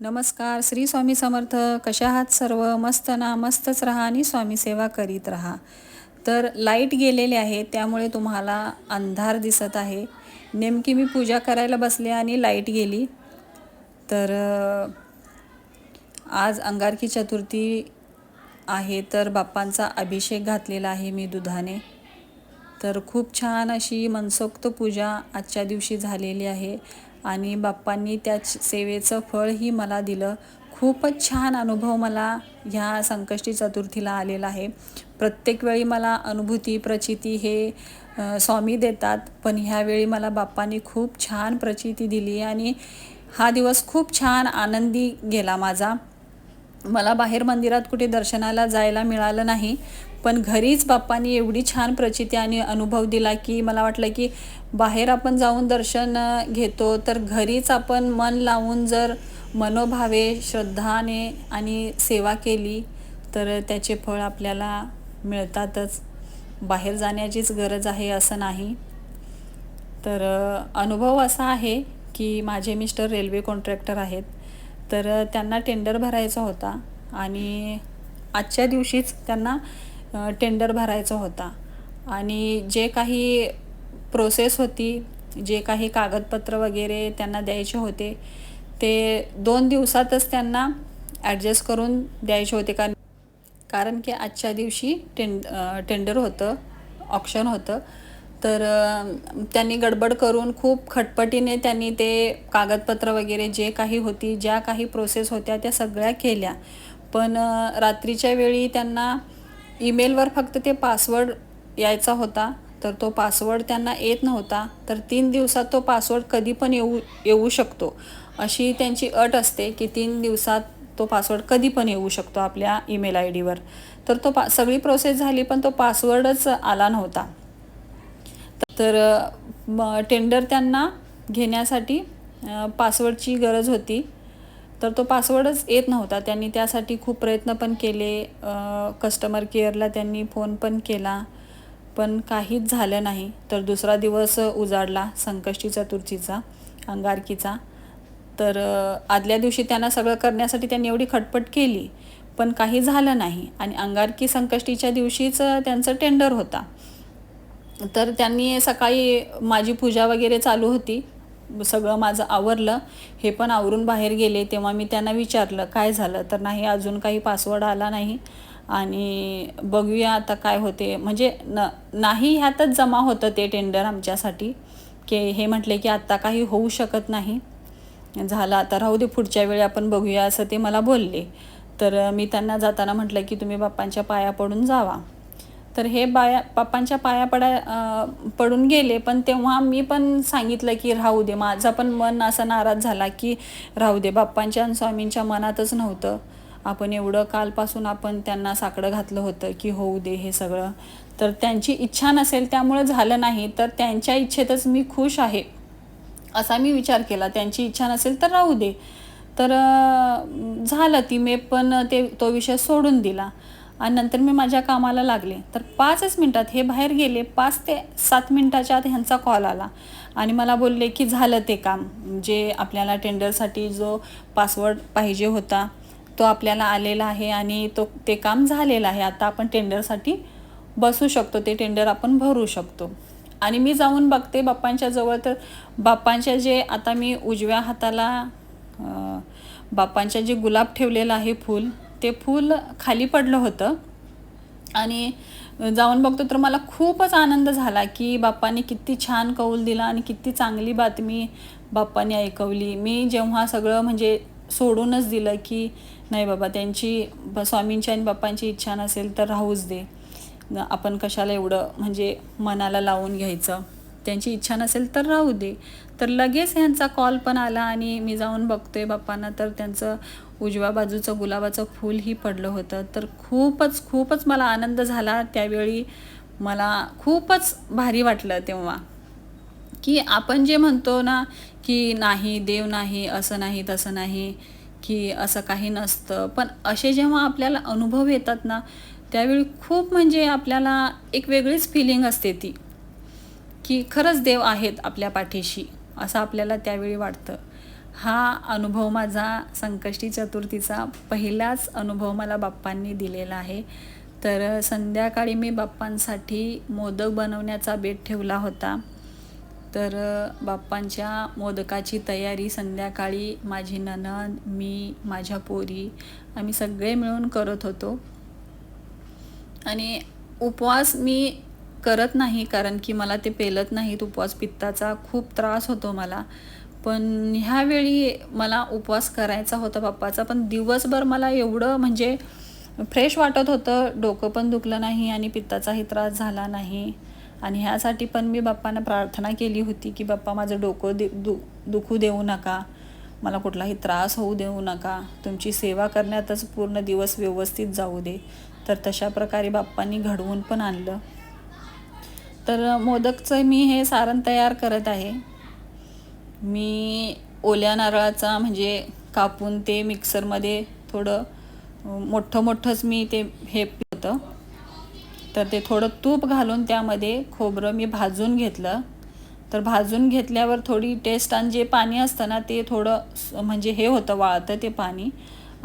नमस्कार श्री स्वामी समर्थ. कशा आहात सर्व? मस्त ना? मस्तच राहा आणि स्वामी सेवा करीत राहा. तर लाइट गेलेले आहे त्यामुळे तुम्हाला अंधार दिसत आहे. नेमकी मी पूजा करायला बसले आणि लाइट गेली. तर आज अंगारकी चतुर्थी आहे तर बाप्पांचा अभिषेक घातलेला आहे मी दुधाने. तर खूप छान अशी मनसोक्त पूजा आजच्या दिवशी झालेली आहे. आणि बाप्पांनी त्या सेवेचं फळही मला दिलं. खूपच छान अनुभव मला ह्या संकष्टी चतुर्थीला आलेला आहे. प्रत्येक वेळी मला अनुभूती प्रचिती हे स्वामी देतात पण ह्यावेळी मला बाप्पांनी खूप छान प्रचिती दिली आणि हा दिवस खूप छान आनंदी गेला माझा. मला बाहेर मंदिरात कुठे दर्शनाला जायला मिळालं नाही पण घरीच बाप्पांनी एवढी छान प्रचिती आणि अनुभव दिला की मला वाटलं की बाहेर आपण जाऊन दर्शन घेतो तर घरीच आपण मन लावून जर मनोभावे श्रद्धाने आणि सेवा केली तर त्याचे फळ आपल्याला मिळतातच. बाहेर जाण्याचीच गरज आहे असं नाही. तर अनुभव असा आहे की माझे मिस्टर रेल्वे कॉन्ट्रॅक्टर आहेत. तर त्यांना टेंडर भरायचा होता आणि आजच्या दिवशीच त्यांना टेंडर भरायचा होता. आणि जे काही प्रोसेस होती जे काही कागदपत्र वगैरे त्यांना द्यायचे होते ते दोन दिवसातच त्यांना ॲडजस्ट करून द्यायचे होते. कारण कारण की आजच्या दिवशी टेंड टेंडर होतं ऑप्शन होतं. तर त्यांनी गडबड करून खूप खटपटीने त्यांनी ते कागदपत्र वगैरे जे काही होती ज्या काही प्रोसेस होत्या त्या सगळ्या केल्या. पण रात्रीच्या वेळी त्यांना ईमेलवर फक्त ते पासवर्ड यायचा होता तर तो पासवर्ड त्यांना येत नव्हता तर तीन दिवसात तो पासवर्ड कधी पण येऊ येऊ शकतो. अशी त्यांची अट असते की तीन दिवसात तो पासवर्ड कधी पण येऊ शकतो आपल्या ईमेल आय डीवर. तर तो पा सगळी प्रोसेस झाली पण तो पासवर्डच आला नव्हता. तर टेंडर त्यांना घेण्यासाठी पासवर्डची गरज होती. तर तो पासवर्डच येत नव्हता. त्यांनी त्यासाठी खूप प्रयत्न पण केले. कस्टमर केअरला त्यांनी फोन पण केला. पण काहीच झालं नाही. तर दुसरा दिवस उजाडला संकष्टी चतुर्थीचा अंगारकीचा. तर आदल्या दिवशी त्यांना सगळं करण्यासाठी त्यांनी एवढी खटपट केली. पण काही झालं नाही. आणि अंगारकी संकष्टीच्या दिवशीच त्यांचं टेंडर होता. तर त्यांनी सकाळी माझी पूजा वगैरे चालू होती. सगळं माझं आवरलं हे पण आवरून बाहेर गेले तेव्हा मी त्यांना विचारलं काय झालं? तर नाही अजून काही पासवर्ड आला नाही. आणि बघूया आता काय होते. म्हणजे न नाही ह्यातच जमा होतं ते टेंडर आमच्यासाठी की हे म्हटले की आत्ता काही होऊ शकत नाही. झालं आता राहू दे पुढच्या वेळी आपण बघूया असं ते मला बोलले. तर मी त्यांना जाताना म्हटलं की तुम्ही बाप्पांच्या पाया पडून जावा. तर हे बाया पप्पांच्या पाया पडा पडून गेले. पण तेव्हा मी पण सांगितलं की राहू दे. माझा पण मन असा नाराज झाला की राहू दे. बाप्पांच्या आणि स्वामींच्या मनातच नव्हतं. आपण एवढं कालपासून आपण त्यांना साकडं घातलं होतं की होऊ दे हे सगळं. तर त्यांची इच्छा नसेल त्यामुळं झालं नाही. तर त्यांच्या इच्छेतच मी खुश आहे. असा मी विचार केला. त्यांची इच्छा नसेल तर राहू दे. तर झालं ती. मी पण ते तो विषय सोडून दिला. आणि नंतर मी माझ्या कामाला लागले. तर पाचच मिनटात हे बाहेर गेले. पाच ते सात मिनटाच्या आत ह्यांचा कॉल आला. आणि मला बोलले की झालं ते काम. जे आपल्याला टेंडरसाठी जो पासवर्ड पाहिजे होता तो आपल्याला आलेला आहे आणि तो ते काम झालेलं आहे. आता आपण टेंडरसाठी बसू शकतो. ते टेंडर आपण भरू शकतो. आणि मी जाऊन बघते बाप्पांच्या जवळ. तर बाप्पांच्या जे आता मी उजव्या हाताला बाप्पांच्या जे गुलाब ठेवलेलं आहे फूल ते फूल खाली पडलं होतं. आणि जाऊन बघतो तर मला खूपच आनंद झाला की बाप्पाने किती छान कौल दिला आणि किती चांगली बातमी बाप्पांनी ऐकवली. मी जेव्हा सगळं म्हणजे सोडूनच दिलं की नाही बाबा त्यांची ब- स्वामींची आणि बाप्पांची इच्छा नसेल तर राहूच दे. आपण कशाला एवढं म्हणजे मनाला लावून घ्यायचं? त्यांची इच्छा नसेल तर राहू दे. तर लगेच ह्यांचा कॉल पण आला आणि मी जाऊन बघतोय बाप्पांना. तर त्यांचं उजव्या बाजूचं गुलाबाचं फूलही पडलं होतं. तर खूपच खूपच मला आनंद झाला. त्यावेळी मला खूपच भारी वाटलं तेव्हा. की आपण जे म्हणतो ना की नाही देव नाही असं नाही तसं नाही की असं काही नसतं. पण असे जेव्हा आपल्याला अनुभव येतात ना त्यावेळी खूप म्हणजे आपल्याला एक वेगळीच फिलिंग असते ती. की खरंच देव आहेत आपल्या पाठीशी असं आपल्याला त्यावेळी वाटतं. हा अनुभव माझा संकष्टी चतुर्थीचा पहिलाच अनुभव मला बाप्पांनी दिलेला आहे. तर संध्याकाळी मी बाप्पांसाठी मोदक बनवण्याचा बेत ठेवला होता. तर बाप्पांच्या मोदकाची तयारी संध्याकाळी माझी ननद मी माझ्या पोरी आम्ही सगळे मिळून करत होतो. आणि उपवास मी करत नाही कारण की मला ते पेलत नाहीत. उपवास पित्ताचा खूप त्रास होतो मला. पण ह्यावेळी मला उपवास करायचा होता बाप्पाचा पण दिवसभर मला एवढं म्हणजे फ्रेश वाटत होतं. डोकं पण दुखलं नाही आणि पित्ताचाही त्रास झाला नाही. आणि ह्यासाठी पण मी बाप्पांना प्रार्थना केली होती की बाप्पा माझं डोकं दे दु दुखू देऊ नका. मला कुठलाही त्रास होऊ देऊ नका. तुमची सेवा करण्यातच पूर्ण दिवस व्यवस्थित जाऊ दे. तर तशा प्रकारे बाप्पांनी घडवून पण आणलं. तर मोदकचं मी हे सारण तयार करत आहे. मी ओल्या नारळाचा म्हणजे कापून ते मिक्सरमध्ये थोडं मोठं मोठंच मी ते हे होतं तर ते थोडं तूप घालून त्यामध्ये खोबरं मी भाजून घेतलं. तर भाजून घेतल्यावर थोडी टेस्ट आणि जे पाणी असतं ना ते थोडं म्हणजे हे होतं वाळतं ते पाणी.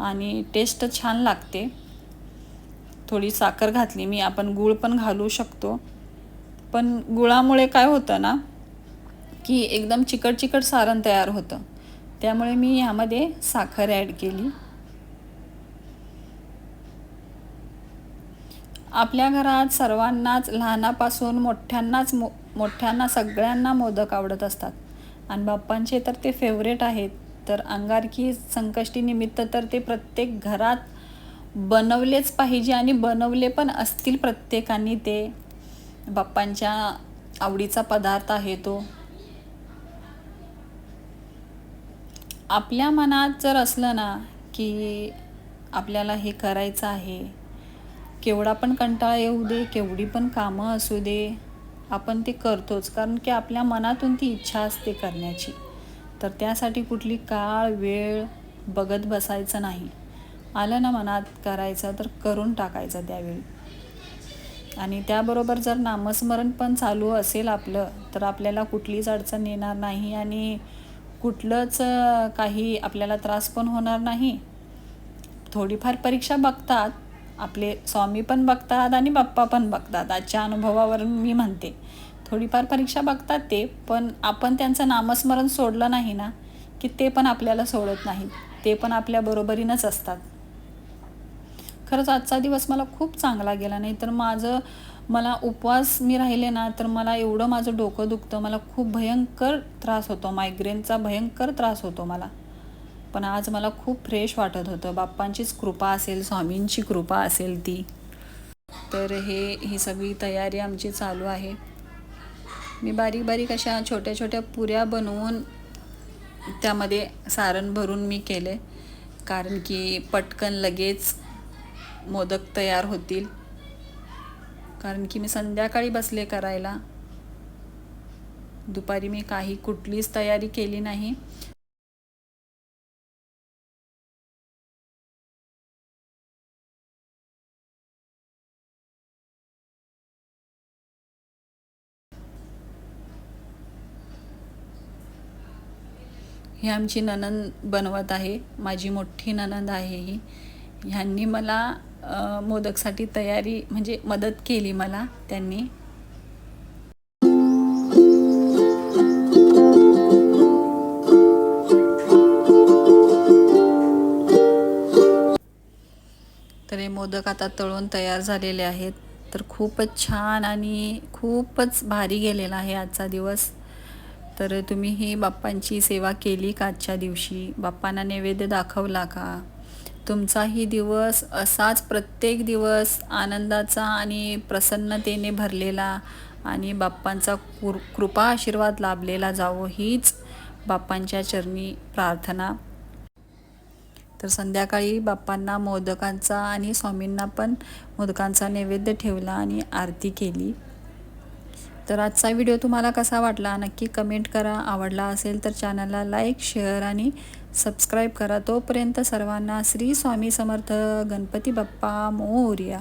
आणि टेस्ट छान लागते. थोडी साखर घातली मी आपण गूळ पण घालू शकतो. पण गुळामुळे काय होतं ना की एकदम चिकट चिकट सारण तयार होतं. त्यामुळे मी यामध्ये साखर ॲड केली. आपल्या घरात सर्वांनाच लहानापासून मोठ्यांनाच मो मोठ्यांना सगळ्यांना मोदक आवडत असतात. आणि बाप्पांचे तर ते फेवरेट आहेत. तर अंगारकी संकष्टीनिमित्त तर ते प्रत्येक घरात बनवलेच पाहिजे आणि बनवले पण असतील प्रत्येकाने ते. बाप्पांच्या आवडीचा पदार्थ आहे तो. आपल्या मनात जर असलं ना की आपल्याला हे करायचं आहे केवढा पण कंटाळा येऊ दे केवढी पण कामं असू दे आपण ते करतोच. कारण की आपल्या मनातून ती इच्छा असते करण्याची. तर त्यासाठी कुठली काळ वेळ बघत बसायचं नाही. आलं ना मनात करायचं तर करून टाकायचं त्यावेळी. आणि त्याबरोबर जर नामस्मरण पण चालू असेल आपलं तर आपल्याला कुठलीच अडचण येणार नाही. आणि कुठलंच काही आपल्याला त्रास पण होणार नाही. थोडीफार परीक्षा बघतात. आपले स्वामी पण बघतात आणि बाप्पा पण बघतात. आजच्या अनुभवावरून मी म्हणते थोडीफार परीक्षा बघतात ते पण आपण त्यांचं नामस्मरण सोडलं नाही ना की ते पण आपल्याला सोडत नाहीत. ते पण आपल्या बरोबरीनंच असतात. खरंच आजचा दिवस मला खूप चांगला गेला. नाही तर माझं मला उपवास मी राहिले ना तर मला एवढं माझं डोकं दुखतं. मला खूप भयंकर त्रास होतो. मायग्रेनचा भयंकर त्रास होतो मला. पण आज मला खूप फ्रेश वाटत होतं. बाप्पांचीच कृपा असेल स्वामींची कृपा असेल ती. तर हे ही सगळी तयारी आमची चालू आहे. मी बारीक बारीक अशा छोट्या छोट्या पुऱ्या बनवून त्यामध्ये सारण भरून मी केले. कारण की पटकन लगेच मोदक तयार होतील. कारण की मी संध्याकाळी बसले करायला. दुपारी मी काही कुठलीच तयारी केली नाही. ही आमची ननंद बनवत आहे. माझी मोठी ननंद आहे ही. ह्यांनी मला मोदकसाठी तयारी म्हणजे मदत केली मला त्यांनी. तर हे मोदक आता तळून तयार झालेले आहेत. तर खूपच छान आणि खूपच भारी गेलेला आहे आजचा दिवस. तर तुम्ही ही बाप्पांची सेवा केली का आजच्या दिवशी? बाप्पांना नैवेद्य दाखवला का? तुमचाही दिवस असाच प्रत्येक दिवस आनंदाचा आणि प्रसन्नतेने भरलेला आणि बाप्पांचा कुर कृपा आशीर्वाद लाभलेला जावो हीच बाप्पांच्या चरणी प्रार्थना. तर संध्याकाळी बाप्पांना मोदकांचा आणि स्वामींना पण मोदकांचा नैवेद्य ठेवला आणि आरती केली. तर आजचा व्हिडिओ तुम्हाला कसा वाटला? नक्की कमेंट करा. आवडला असेल तर चॅनलला लाईक शेअर आणि सबस्क्राईब करा. तोपर्यंत सर्वांना श्री स्वामी समर्थ गणपती बाप्पा मोर्या.